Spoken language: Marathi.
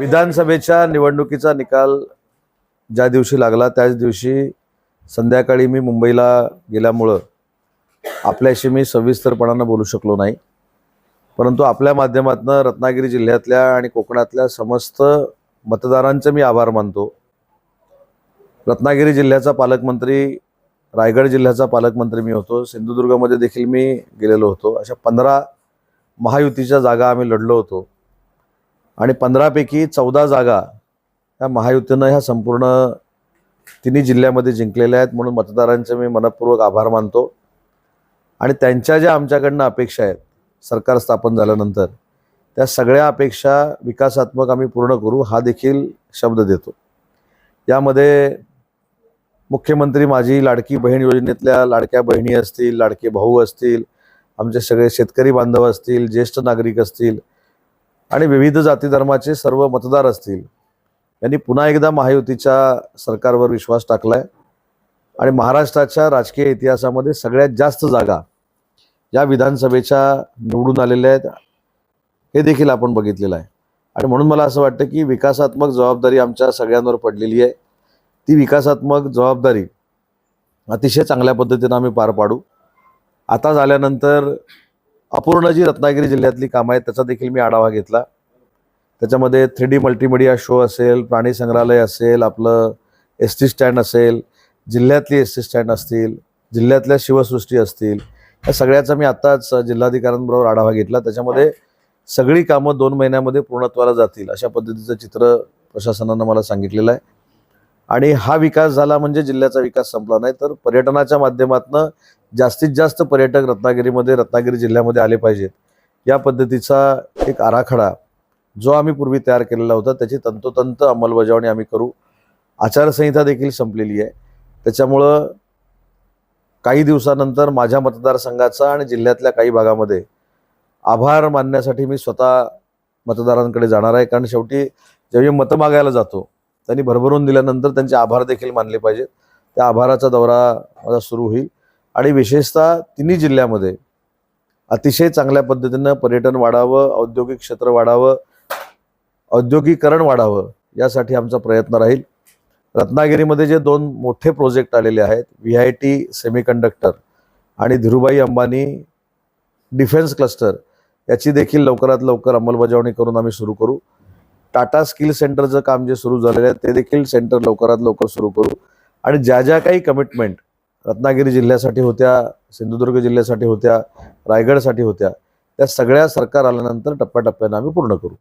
विधानसभेच्या निवडणुकीचा निकाल ज्या दिवशी लागला त्याच दिवशी संध्याकाळी मी मुंबईला गेल्यामुळं आपल्याशी मी सविस्तरपणानं बोलू शकलो नाही. परंतु आपल्या माध्यमातून रत्नागिरी जिल्ह्यातल्या आणि कोकणातल्या समस्त मतदारांचे मी आभार मानतो. रत्नागिरी जिल्ह्याचा पालकमंत्री रायगड जिल्ह्याचा पालकमंत्री मी होतो. सिंधुदुर्गमध्ये देखील मी गेलेलो होतो. अशा पंधरा महायुतीच्या जागा आम्ही लढलो होतो. आणि पंधरापैकी चौदा जागा या महायुतीनं ह्या संपूर्ण तिन्ही जिल्ह्यामध्ये जिंकलेल्या आहेत म्हणून मतदारांचे मी मनपूर्वक आभार मानतो. आणि त्यांच्या ज्या आमच्याकडनं अपेक्षा आहेत सरकार स्थापन झाल्यानंतर त्या सगळ्या अपेक्षा विकासात्मक आम्ही पूर्ण करू हा देखील शब्द देतो. यामध्ये मुख्यमंत्री माझी लाडकी बहीण योजनेतल्या लाडक्या बहिणी असतील लाडके भाऊ असतील आमचे सगळे शेतकरी बांधव असतील ज्येष्ठ नागरिक असतील आणि विविध जाती धर्माचे सर्व मतदार असतील यांनी पुन्हा एकदा महायुतीच्या सरकारवर विश्वास टाकलाय. आणि महाराष्ट्राच्या राजकीय इतिहासामध्ये सगळ्यात जास्त जागा या विधानसभेच्या निवडून आलेल्या आहेत हे देखील आपण बघितलेलं आहे. आणि म्हणून मला असं वाटतं की विकासात्मक जबाबदारी आमच्या सगळ्यांवर पडलेली आहे. ती विकासात्मक जबाबदारी अतिशय चांगल्या पद्धतीनं आम्ही पार पाडू. आता झाल्यानंतर अपूर्ण जी रत्नागिरी जिल्ह्यातली कामं आहेत त्याचा देखील मी आढावा घेतला. त्याच्यामध्ये थ्री डी मल्टीमीडिया शो असेल प्राणी संग्रहालय असेल आपलं एस टी स्टँड असेल जिल्ह्यातली एस टी स्टँड असतील जिल्ह्यातल्या शिवसृष्टी असतील या सगळ्याचा मी आत्ताच जिल्हाधिकाऱ्यांबरोबर आढावा घेतला. त्याच्यामध्ये सगळी कामं दोन महिन्यामध्ये पूर्णत्वाला जातील अशा पद्धतीचं चित्र प्रशासनानं मला सांगितलेलं आहे. आणि हा विकास झाला म्हणजे जिल्ह्याचा विकास संपला नाही तर पर्यटनाच्या माध्यमातून जास्तीत जास्त पर्यटक रत्नागिरीमध्ये रत्नागिरी जिल्ह्यामध्ये आले पाहिजेत. या पद्धतीचा एक आराखडा जो आम्ही पूर्वी तयार केलेला होता त्याची तंतोतंत अंमलबजावणी आम्ही करू. आचारसंहिता देखील संपलेली आहे. त्याच्यामुळं काही दिवसानंतर माझ्या मतदारसंघाचा आणि जिल्ह्यातल्या काही भागामध्ये आभार मानण्यासाठी मी स्वतः मतदारांकडे जाणार आहे. कारण शेवटी जेव्हा मतं मागायला जातो त्यांनी भरभरून दिल्यानंतर त्यांचे आभार देखील मानले पाहिजेत. त्या आभाराचा दौरा माझा सुरू होईल. आणि विशेषतः तिन्ही जिल्ह्यामध्ये अतिशय चांगल्या पद्धतीनं पर्यटन वाढावं औद्योगिक क्षेत्र वाढावं औद्योगिकरण वाढावं यासाठी आमचा प्रयत्न राहील. रत्नागिरीमध्ये जे दोन मोठे प्रोजेक्ट आलेले आहेत व्ही आय टी सेमीकंडक्टर आणि धीरुभाई अंबानी डिफेन्स क्लस्टर याची देखील लवकरात लवकर अंमलबजावणी करून आम्ही सुरू करू. टाटा स्किल सेंटरचं काम जे सुरू झालेलं आहे ते देखील सेंटर लवकरात लवकर सुरू करू. आणि ज्या ज्या काही कमिटमेंट रत्नागिरी जिल्ह्यासाठी होत्या सिंधुदुर्ग जिल्ह्यासाठी होत्या रायगडसाठी होत्या त्या सगळ्या सरकार आल्यानंतर टप्प्याटप्प्यानं आम्ही पूर्ण करू.